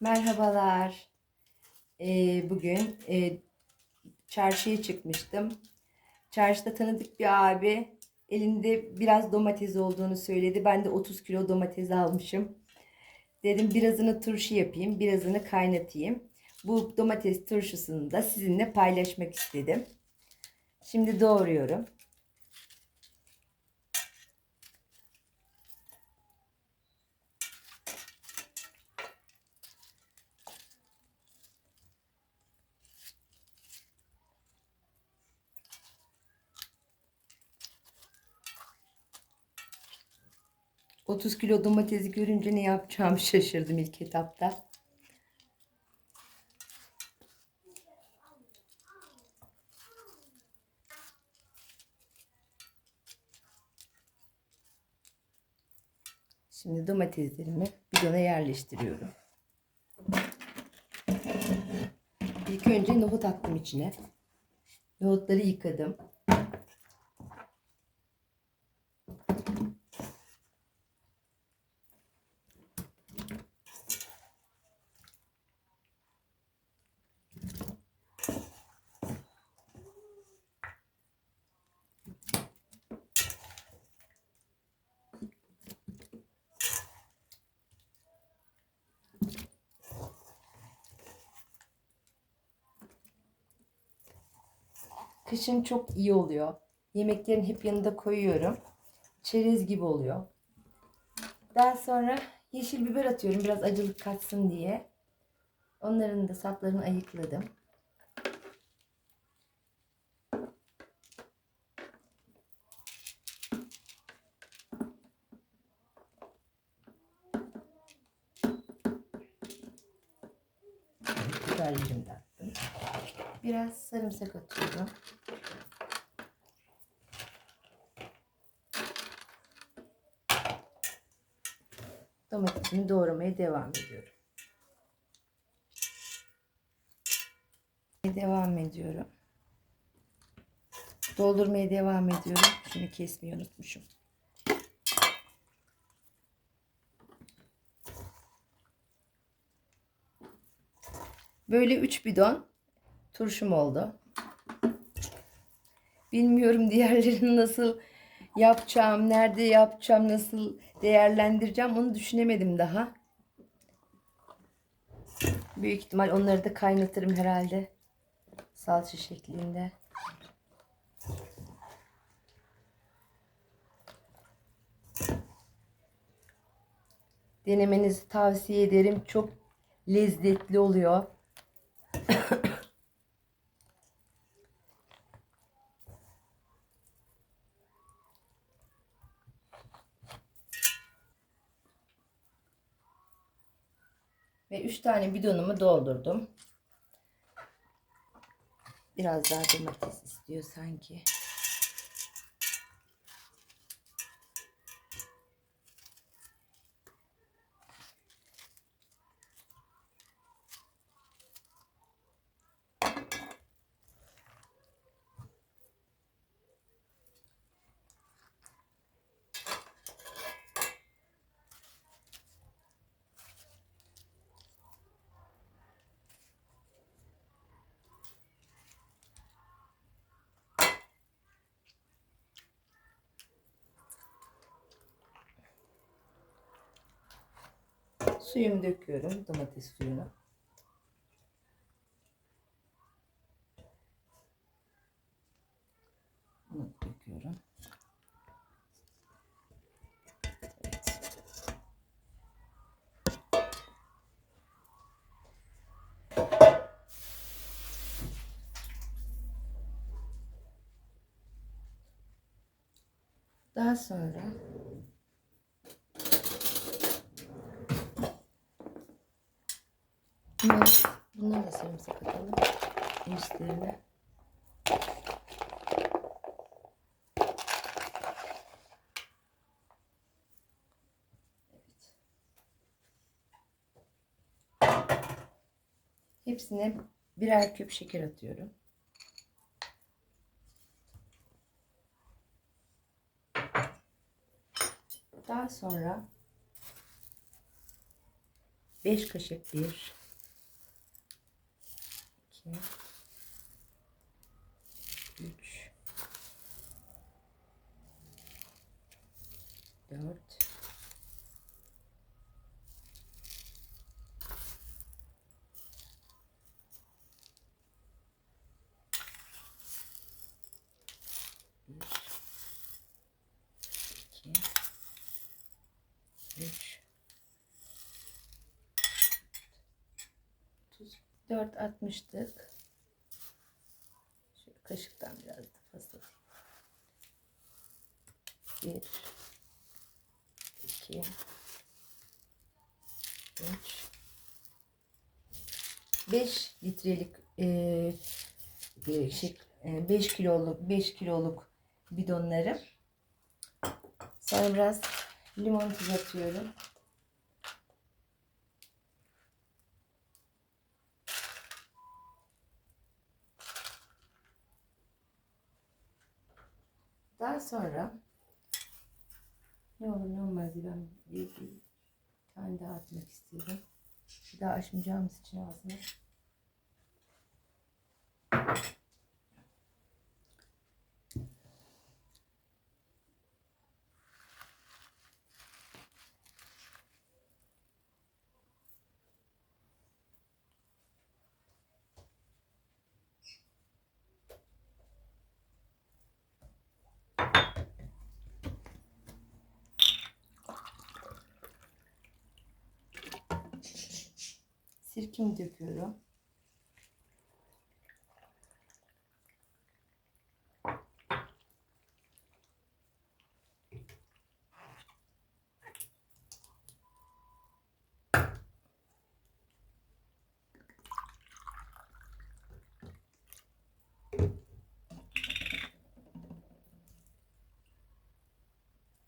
Merhabalar. Ee, bugün e, çarşıya çıkmıştım. Çarşıda tanıdık bir abi elinde biraz domates olduğunu söyledi. Ben de 30 kilo domates almışım. Dedim birazını turşu yapayım, birazını kaynatayım. Bu domates turşusunu da sizinle paylaşmak istedim. Şimdi doğruyorum. ...30 kilo domatesi görünce ne yapacağımı şaşırdım ilk etapta. Şimdi domateslerimi bidona yerleştiriyorum. İlk önce nohut attım içine. Nohutları yıkadım. Kışın çok iyi oluyor. Yemeklerin hep yanında koyuyorum. Çerez gibi oluyor. Daha sonra yeşil biber atıyorum biraz acılık katsın diye. Onların da saplarını ayıkladım. Biberlerimi de attım. Biraz sarımsak atıyorum. Domatesimi doğramaya devam ediyorum. Devam ediyorum. Doldurmaya devam ediyorum. Şunu kesmeyi unutmuşum. Böyle 3 bidon turşum oldu. Bilmiyorum diğerlerini nasıl yapacağım, nerede yapacağım, nasıl değerlendireceğim onu düşünemedim daha. Büyük ihtimal onları da kaynatırım herhalde. Salça şeklinde. Denemenizi tavsiye ederim. Çok lezzetli oluyor. 3 tane bidonumu doldurdum. Biraz daha domates istiyor sanki. Suyumu döküyorum. Domates suyunu. Bunu döküyorum. Daha sonra Bunları, bunları da sarımsak atalım. Evet. Hepsine birer küp şeker atıyorum. Daha sonra 5 kaşık 1 2 3 4 5 4 atmıştık. Şöyle kaşıktan biraz da fazla. 1 2 3 5 litrelik e, e, şey, e, kiloluk 5 kiloluk bidonları. Sonra biraz limon tuzatıyorum. Daha sonra ne olur ne olmaz ben bir, bir tane daha atmak istiyorum. Bir daha açmayacağımız için ağzını. Sirkemi döküyorum.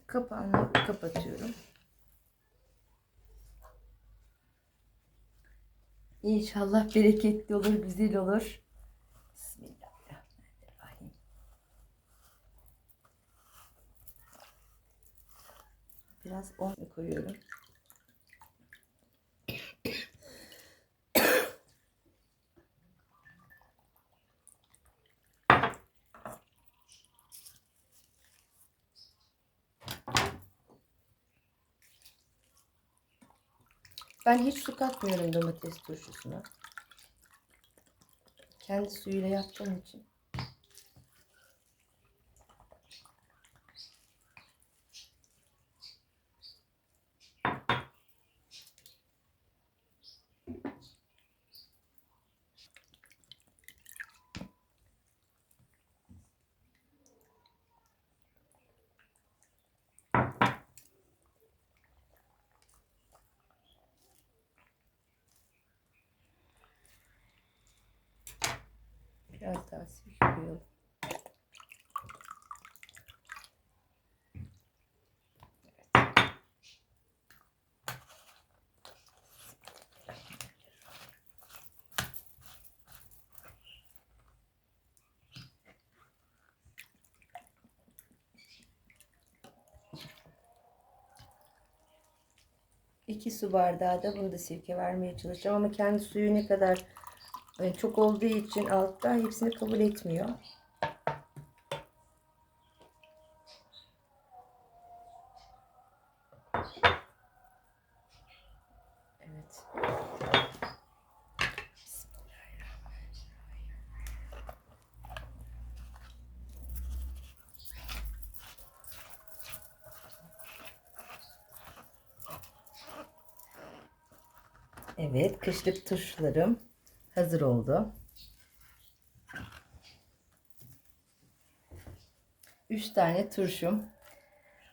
Kapağını kapatıyorum. İnşallah bereketli olur, güzel olur. Bismillahirrahmanirrahim. Biraz un koyuyorum. Ben hiç su katmıyorum domates turşusuna. Kendi suyuyla yaptığım için. Biraz daha sirke. İki su bardağı da bunu da sirke vermeye çalışacağım ama kendi suyu ne kadar çok olduğu için altta hepsini kabul etmiyor. Evet. Evet, kışlık turşularım hazır oldu. Üç tane turşum.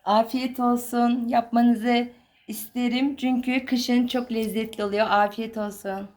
Afiyet olsun. Yapmanızı isterim. Çünkü kışın çok lezzetli oluyor. Afiyet olsun.